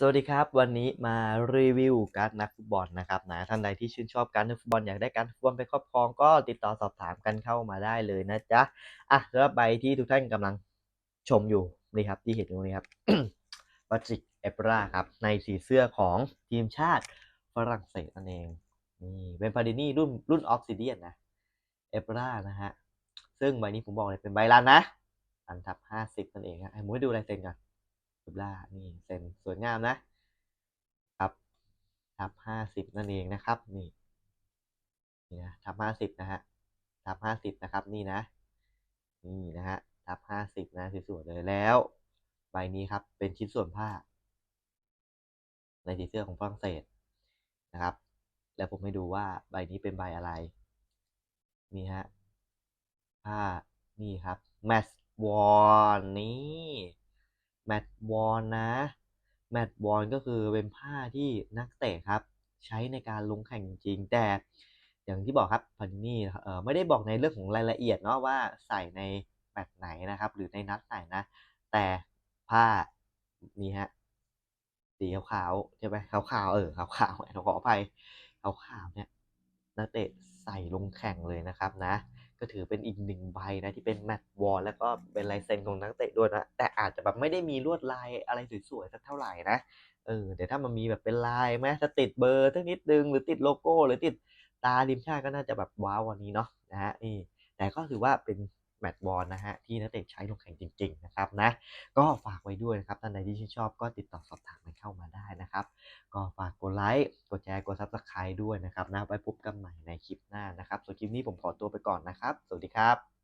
สวัสดีครับ วันนี้มารีวิวการ์ดนักฟุตบอลนะครับนะท่านใดที่ชื่นชอบการ์ดนักฟุตบอลอยากได้การ์ดฟุตบอลไปครอบครองก็ติดต่อสอบถามกันเข้ามาได้เลยนะจ๊ะอะสำหรับใบที่ทุกท่านกำลังชมอยู่นี่ครับที่เห็นอยู่นี้ครับปาตริกเอปราครับในสีเสื้อของทีมชาติฝรั่งเศสนั่นเองนี่เป็นฟาดินี่รุ่นรุ่นออฟซิเดียนนะเอปรานะฮะซึ่งใบนี้ผมบอกเลยเป็นใบรันนะอันทับห้าสิบนั่นเองฮะให้มให้ดูลายเซ็นก่อน รูปร่านี่เซ็นสวยงามนะครับทับห้าสิบนั่นเองนะครับนี่นี่นะทับห้าสิบนะฮะทับห้าสิบนะครับนี่นะ นี่นะฮะทับห้าสิบนะสวยๆเลยแล้ว ใบนี้ครับเป็นชิ้นส่วนผ้า ในสีเสื้อของฝรั่งเศสนะครับ แล้วผมให้ดูว่าใบนี้เป็นใบอะไรนี่ฮะผ้านี่ครับแมสวอนนี่ แมตวอลนะแมตวอลก็คือเป็นผ้าที่นักเตะครับ ใช้ในการลงแข่งจริงแต่ อย่างที่บอกครับพันนี่ไม่ได้บอกในเรื่องของรายละเอียดเนาะว่าใส่ในแมตไหนนะครับ หรือในนัดไหนนะ แต่ผ้านี่ฮะสีขาวๆใช่ไหมขาวๆเออขาวๆเราขออภัยขาวๆเนี่ยนักเตะใส่ลงแข่งเลยนะครับนะ ก็ถือเป็นอีกหนึ่งใบนะที่เป็นแมตต์วอลแล้วก็เป็นลายเซ็นของนักเตะด้วยนะ แต่อาจจะแบบไม่ได้มีลวดลายอะไรสวยๆสักเท่าไหร่นะเออแต่ถ้ามันมีแบบเป็นลายไหมจะติดเบอร์สักนิดนึงหรือติดโลโก้ หรือติดตาดีมชาติก็น่าจะแบบว้าววันนี้เนาะนะฮะนี่แต่ก็ถือว่าเป็น แมตช์บอลนะฮะที่นักเตะใช้ลงแข่งจริงๆนะครับนะก็ฝากไว้ด้วยนะครับท่านใดที่ชื่นชอบก็ติดต่อสอบถามกันเข้ามาได้นะครับ ก็ฝากกดไลค์กดแชร์กดซับสไครต์ด้วยนะครับนะไว้พบกันใหม่ในคลิปหน้านะครับส่วนคลิปนี้ผมขอตัวไปก่อนนะครับ สวัสดีครับ